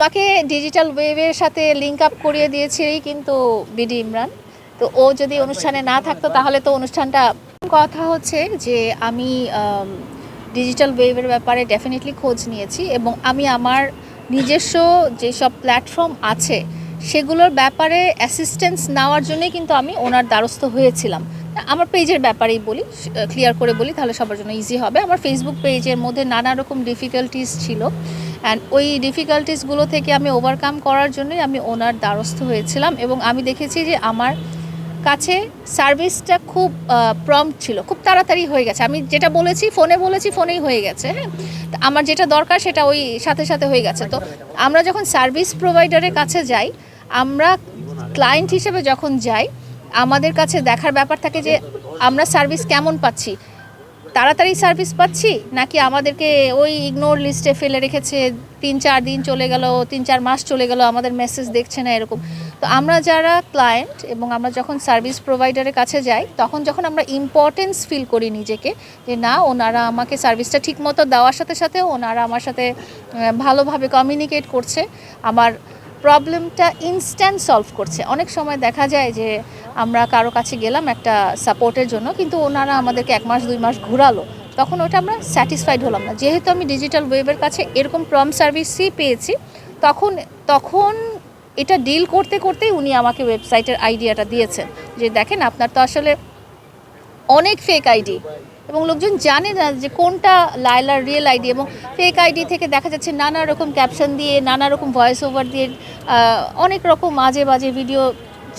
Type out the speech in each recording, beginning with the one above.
তাকে ডিজিটাল ওয়েভের সাথে লিঙ্ক আপ করিয়ে দিয়েছিলেই কিন্তু বিডি ইমরান। তো ও যদি অনুষ্ঠানে না থাকতো তাহলে তো অনুষ্ঠানটা কথা হচ্ছে যে আমি ডিজিটাল ওয়েভের ব্যাপারে ডেফিনেটলি খোঁজ নিয়েছি এবং আমি আমার নিজস্ব যেসব প্ল্যাটফর্ম আছে সেগুলোর ব্যাপারে অ্যাসিস্ট্যান্স নেওয়ার জন্যই কিন্তু আমি ওনার দ্বারস্থ হয়েছিলাম। আমার পেজের ব্যাপারেই বলি ক্লিয়ার করে বলি, তাহলে সবার জন্য ইজি হবে। আমার ফেসবুক পেজের মধ্যে নানা রকম ডিফিকাল্টিস ছিল। অ্যান্ড ওই ডিফিকাল্টিসগুলো থেকে আমি ওভারকাম করার জন্যই আমি ওনার দ্বারস্থ হয়েছিলাম এবং আমি দেখেছি যে আমার কাছে সার্ভিসটা খুব প্রম্পট ছিল, খুব তাড়াতাড়ি হয়ে গেছে। আমি যেটা বলেছি, ফোনে বলেছি, ফোনেই হয়ে গেছে হ্যাঁ? আমার যেটা দরকার সেটা ওই সাথে সাথে হয়ে গেছে। তো আমরা যখন সার্ভিস প্রোভাইডারের কাছে যাই, আমরা ক্লায়েন্ট হিসেবে যখন যাই, আমাদের কাছে দেখার ব্যাপার থাকে যে আমরা সার্ভিস কেমন পাচ্ছি। তাড়াতাড়ি সার্ভিস পাচ্ছি? নাকি আমাদেরকে ওই ইগনোর লিস্টে ফেলে রেখেছে, তিন চার দিন চলে গেল, তিন চার মাস চলে গেল, আমাদের মেসেজ দেখছে না এরকম। তো আমরা যারা ক্লায়েন্ট এবং আমরা যখন সার্ভিস প্রোভাইডারের কাছে যাই, তখন যখন আমরা ইম্পর্টেন্স ফিল করি নিজেকে, যে না, ওনারা আমাকে সার্ভিসটা ঠিকমতো দেওয়ার সাথে সাথে ওনারা আমার সাথে ভালোভাবে কমিউনিকেট করছে। আমার প্রবলেমটা ইনস্ট্যান্ট সলভ করছে। অনেক সময় দেখা যায় যে আমরা কারও কাছে গেলাম একটা সাপোর্টের জন্য, কিন্তু ওনারা আমাদেরকে এক মাস, দুই মাস ঘোরালো। তখন ওটা আমরা স্যাটিসফাইড হলাম না। যেহেতু আমি ডিজিটাল ওয়েবের কাছে এরকম প্রম সার্ভিসই পেয়েছি, তখন তখন এটা ডিল করতে করতেই উনি আমাকে ওয়েবসাইটের আইডিয়াটা দিয়েছেন। যে দেখেন, আপনার তো আসলে অনেক ফেক আইডি এবং লোকজন জানে না যে কোনটা লাইলার রিয়েল আইডি এবং ফেক আইডি থেকে দেখা যাচ্ছে নানা রকম ক্যাপশন দিয়ে, নানা রকম ভয়েস ওভার দিয়ে অনেক রকম মাঝে বাজে ভিডিও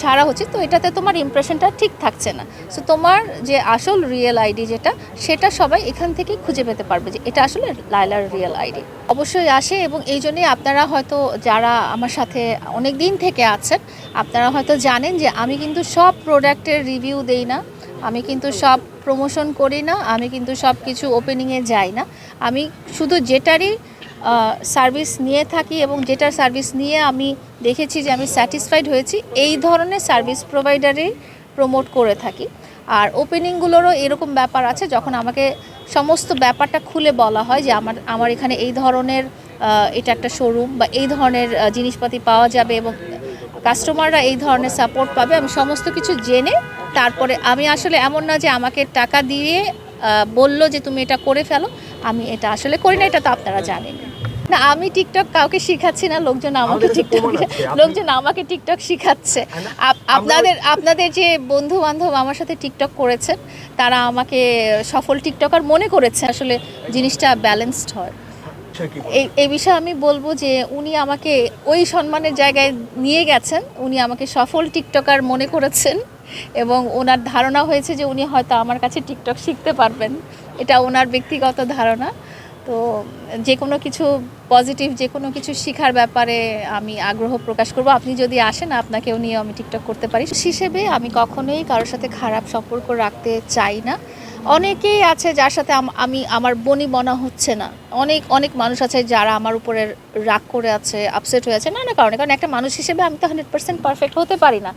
ছাড়া হচ্ছে। তো এটাতে তোমার ইমপ্রেশনটা ঠিক থাকছে না। সো তোমার যে আসল রিয়েল আইডি যেটা, সেটা সবাই এখান থেকেই খুঁজে পেতে পারবে যে এটা আসলে লাইলার রিয়েল আইডি অবশ্যই আসে এবং এই জন্যই আপনারা হয়তো যারা আমার সাথে অনেক দিন থেকে আছেন, আপনারা হয়তো জানেন যে আমি কিন্তু সব প্রোডাক্টের রিভিউ দেই না। আমি কিন্তু সব প্রমোশন করি না, আমি কিন্তু সব কিছু ওপেনিংয়ে যাই না। আমি শুধু যেটারই সার্ভিস নিয়ে থাকি এবং যেটার সার্ভিস নিয়ে আমি দেখেছি যে আমি স্যাটিসফাইড হয়েছি, এই ধরনের সার্ভিস প্রোভাইডারই প্রমোট করে থাকি। আর ওপেনিংগুলোরও এরকম ব্যাপার আছে, যখন আমাকে সমস্ত ব্যাপারটা খুলে বলা হয় যে আমার আমার এখানে এই ধরনের এটা একটা শোরুম বা এই ধরনের জিনিসপাতি পাওয়া যাবে এবং কাস্টমাররা এই ধরনের সাপোর্ট পাবে, আমি সমস্ত কিছু জেনে তারপরে আমি আসলে এমন না যে আমাকে টাকা দিয়ে বলল যে তুমি এটা করে ফেলো। আমি এটা আসলে করি না এটা তো আপনারা জানেন। না আমি টিকটক কাউকে শিখাচ্ছি না লোকজন আমাকে টিকটক লোকজন আমাকে টিকটক শিখাচ্ছে। আপ- আপনাদের আপনাদের যে বন্ধু বান্ধব আমার সাথে টিকটক করেছেন তারা আমাকে সফল টিকটকার মনে করেছে আসলে জিনিসটা ব্যালেন্সড হয়। আচ্ছা, এই এই বিষয়ে আমি বলব যে উনি আমাকে ওই সম্মানের জায়গায় নিয়ে গেছেন। উনি আমাকে সফল টিকটকার মনে করেছেন। এবং ওনার ধারণা হয়েছে যে উনি হয়তো আমার কাছে টিকটক শিখতে পারবেন। এটা ওনার ব্যক্তিগত ধারণা। তো যে কোনো কিছু পজিটিভ যে কোনো কিছু শেখার ব্যাপারে আমি আগ্রহ প্রকাশ করব। আপনি যদি আসেন, আপনাকেও নিয়ে আমি টিকটক করতে পারি। হিসেবে আমি কখনোই কারোর সাথে খারাপ সম্পর্ক রাখতে চাই না। অনেকেই আছে যার সাথে আমি আমার বনি বনা হচ্ছে না। অনেক অনেক মানুষ আছে যারা আমার উপরে রাগ করে আছে আপসেট হয়ে আছে নানা কারণে। কারণ একটা মানুষ হিসেবে আমি তো হান্ড্রেড পার্সেন্ট পারফেক্ট হতে পারি না।